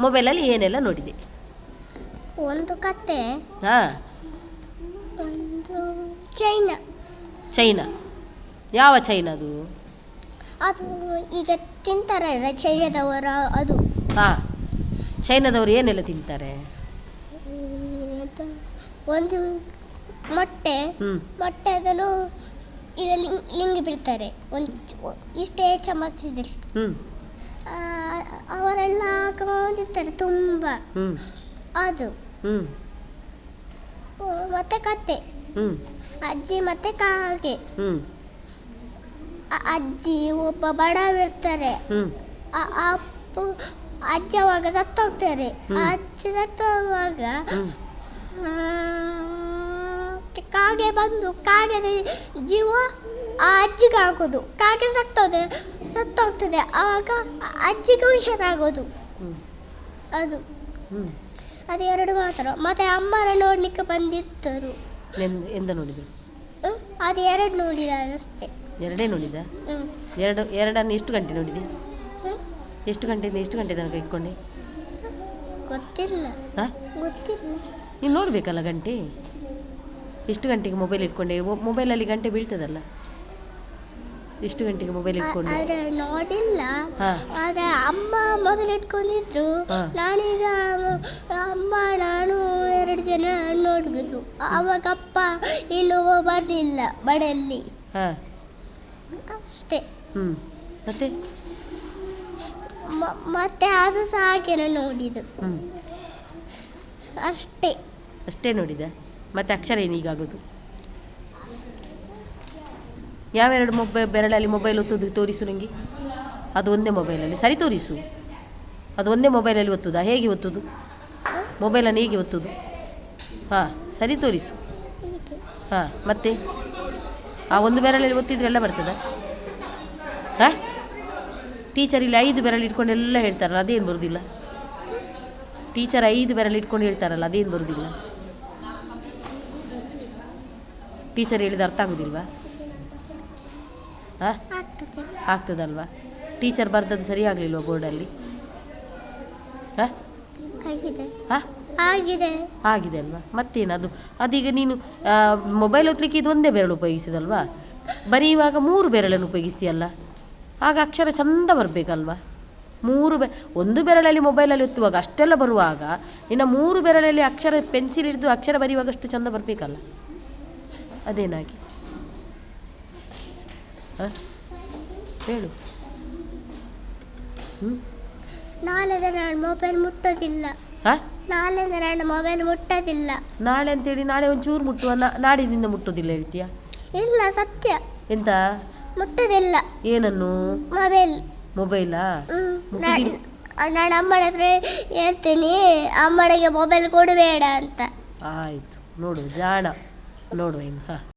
ಮೊಬೈಲಲ್ಲಿ ಏನೆಲ್ಲ ನೋಡಿದೆ? ಒಂದು ಕತೆ ಹಾಂ. ಒಂದು ಚೈನಾ ಚೈನಾ ಯಾವ ಚೈನಾ ಅದು? ಈಗ ತಿಂತಾರೆ ಚೈನಾದವರ ಅದು. ಹಾಂ. ಚೈನಾದವರು ಏನೆಲ್ಲ ತಿಂತಾರೆ? ಒಂದು ಮೊಟ್ಟೆ ಮೊಟ್ಟೆ ಅದನ್ನು ಈಗ ಲಿಂಗ್ ಬಿಡ್ತಾರೆ. ಒಂದು ಇಷ್ಟೇ ಚಮಚದಲ್ಲಿ. ಹ್ಞೂ ಅವರೆಲ್ಲ ಹಾಕೊಂಡಿರ್ತಾರೆ ತುಂಬ. ಅದು. ಮತ್ತೆ ಕತೆ. ಹ್ಞೂ ಅಜ್ಜಿ ಮತ್ತೆ ಕಾಗೆ. ಅಜ್ಜಿ ಒಬ್ಬ ಬಡವಿರ್ತಾರೆ ಅಜ್ಜ ಅವಾಗ ಸತ್ತೋಗ್ತಾರೆ. ಅಜ್ಜಿ ಸತ್ತೋಗುವಾಗ ಕಾಗೆ ಬಂದು ಕಾಗೆ ಜೀವ ಆ ಅಜ್ಜಿಗೆ ಹಾಕೋದು ಕಾಗೆ ಸತ್ತೋದೆ ಸತ್ತೋಗ್ತದೆ ಆವಾಗ ಅಜ್ಜಿಗೂ ಹುಷಾರಾಗೋದು. ಅದು. ಅದು ಎರಡು ಮಾತ್ರ. ಮತ್ತೆ ಅಮ್ಮನ ನೋಡ್ಲಿಕ್ಕೆ ಬಂದಿದ್ದರು. ಎಂದ ಎಂದ ನೋಡಿದರು? ಅದು ಎರಡು ನೋಡಿದಾಗ ಅಷ್ಟೇ. ಎರಡೇ ನೋಡಿದ. ಎರಡು ಎರಡನ್ನು ಎಷ್ಟು ಗಂಟೆ ನೋಡಿದೆ? ಎಷ್ಟು ಗಂಟೆಯಿಂದ ಎಷ್ಟು ಗಂಟೆ ತನಕ ಇಟ್ಕೊಂಡೆ? ಗೊತ್ತಿಲ್ಲ. ಹಾಂ? ಗೊತ್ತಿಲ್ಲ. ನೀನು ನೋಡಬೇಕಲ್ಲ ಗಂಟೆ? ಎಷ್ಟು ಗಂಟೆಗೆ ಮೊಬೈಲ್ ಇಟ್ಕೊಂಡೆ? ಮೊಬೈಲಲ್ಲಿ ಗಂಟೆ ಬೀಳ್ತದಲ್ಲ? ಎಷ್ಟು ಗಂಟೆಗೆ ಮೊಬೈಲ್ ಇಟ್ಕೊಂಡು? ಆದ್ರೆ ನೋಡಿಲ್ಲ. ಆದರೆ ಆದ್ರೆ ಅಮ್ಮ ಮೊಬೈಲ್ ಇಟ್ಕೊಂಡಿದ್ರು. ಹಾ. ನಾನೀಗ ಅಮ್ಮ ನಾನು ಎರಡು ಜನ ನೋಡಿದ್ರು ಅವಾಗ ಅಪ್ಪ ಇನ್ನು ಬರ್ಲಿಲ್ಲ ಬಡಲ್ಲಿ ಹಾಂ. ಅಷ್ಟೇ. ಹ್ಞೂ ಮತ್ತೆ? ಮ- ಮತ್ತೆ ಅದು ಸಹ ಹಾಗೇನೆ ನೋಡಿದ್ದು. ಹ್ಞೂ ಅಷ್ಟೇ. ಅಷ್ಟೇ ನೋಡಿದ ಮತ್ತೆ ಅಕ್ಷರ ಏನು ಈಗಾಗೋದು ಯಾವೆರಡು ಮೊಬೈಲ್ ಬೆರಳಲ್ಲಿ ಮೊಬೈಲ್ ಒತ್ತುದು ತೋರಿಸು ನನಗೆ ಅದು ಒಂದೇ ಮೊಬೈಲಲ್ಲಿ. ಸರಿ ತೋರಿಸು. ಅದು ಒಂದೇ ಮೊಬೈಲಲ್ಲಿ ಒತ್ತುದಾ ಹೇಗೆ ಒತ್ತುದು ಮೊಬೈಲನ್ನು ಹೇಗೆ ಒತ್ತುದು ಹಾಂ, ಸರಿ ತೋರಿಸು. ಹಾಂ, ಮತ್ತೆ? ಆ ಒಂದು ಬೆರಳಲ್ಲಿ ಒತ್ತಿದ್ರೆ ಎಲ್ಲ ಬರ್ತದ? ಹಾಂ? ಟೀಚರ್ ಇಲ್ಲಿ ಐದು ಬೆರಳು ಇಟ್ಕೊಂಡು ಎಲ್ಲ ಹೇಳ್ತಾರಲ್ಲ, ಅದೇನು ಬರುವುದಿಲ್ಲ ಟೀಚರ್ ಐದು ಬೆರಳು ಇಟ್ಕೊಂಡು ಹೇಳ್ತಾರಲ್ಲ, ಅದೇನು ಬರುವುದಿಲ್ಲ ಟೀಚರ್ ಹೇಳಿದ ಅರ್ಥ ಆಗೋದಿಲ್ವಾ? ಹಾಂ ಆಗ್ತದೆ. ಆಗ್ತದಲ್ವಾ? ಟೀಚರ್ ಬರ್ದದ್ದು ಸರಿ ಆಗ್ಲಿಲ್ವ ಬೋರ್ಡಲ್ಲಿ ಹಾಂ ಆಗಿದೆ. ಆಗಿದೆ. ಅಲ್ವಾ? ಮತ್ತೇನದು? ಅದೀಗ ನೀನು ಮೊಬೈಲ್ ಒತ್ತಲಿಕ್ಕೆ ಇದು ಒಂದೇ ಬೆರಳು ಉಪಯೋಗಿಸಿದಲ್ವಾ? ಬರೆಯುವಾಗ ಮೂರು ಬೆರಳನ್ನು ಉಪಯೋಗಿಸ್ತೀಯಲ್ಲ? ಆಗ ಅಕ್ಷರ ಚಂದ ಬರಬೇಕಲ್ವಾ? ಮೂರು ಬೆ ಒಂದು ಬೆರಳಲ್ಲಿ ಮೊಬೈಲಲ್ಲಿ ಒತ್ತುವಾಗ ಅಷ್ಟೆಲ್ಲ ಬರುವಾಗ ಇನ್ನು ಮೂರು ಬೆರಳಲ್ಲಿ ಅಕ್ಷರ ಪೆನ್ಸಿಲ್ ಹಿಡಿದು ಅಕ್ಷರ ಬರೆಯುವಾಗ ಅಷ್ಟು ಚಂದ ಬರಬೇಕಲ್ಲ? ಅದೇನಾಗಿ? ಹಾಂ? ಹೇಳು. ಹ್ಞೂ ನಾಳೆದ ನಾನು ಮೊಬೈಲ್ ಮುಟ್ಟೋದಿಲ್ಲ. ಹಾಂ? ನಾಳೆದ ನಾನು ಮೊಬೈಲ್ ಮುಟ್ಟೋದಿಲ್ಲ. ನಾಳೆ ಅಂತೇಳಿ ನಾಳೆ ಒಂಚೂರು ಮುಟ್ಟುವ. ನಾಡಿನಿಂದ ಮುಟ್ಟೋದಿಲ್ಲ ಹೇಳ್ತೀಯಾ ಇಲ್ಲ ಸತ್ಯ. ಎಂತ? ಮುಟ್ಟೋದಿಲ್ಲ. ಏನನ್ನು? ಮೊಬೈಲ್ ಮೊಬೈಲಾ. ಮುಟ್ಟುದಿಲ್ಲ. ನಾನು ಅಮ್ಮನ ಹತ್ರ ಹೇಳ್ತೀನಿ ಅಮ್ಮನಿಗೆ ಮೊಬೈಲ್ ಕೊಡಬೇಡ ಅಂತ. ಆಯಿತು. ನೋಡು ಜಾಣ. ನೋಡುವ ಇನ್ನು. ಹಾಂ.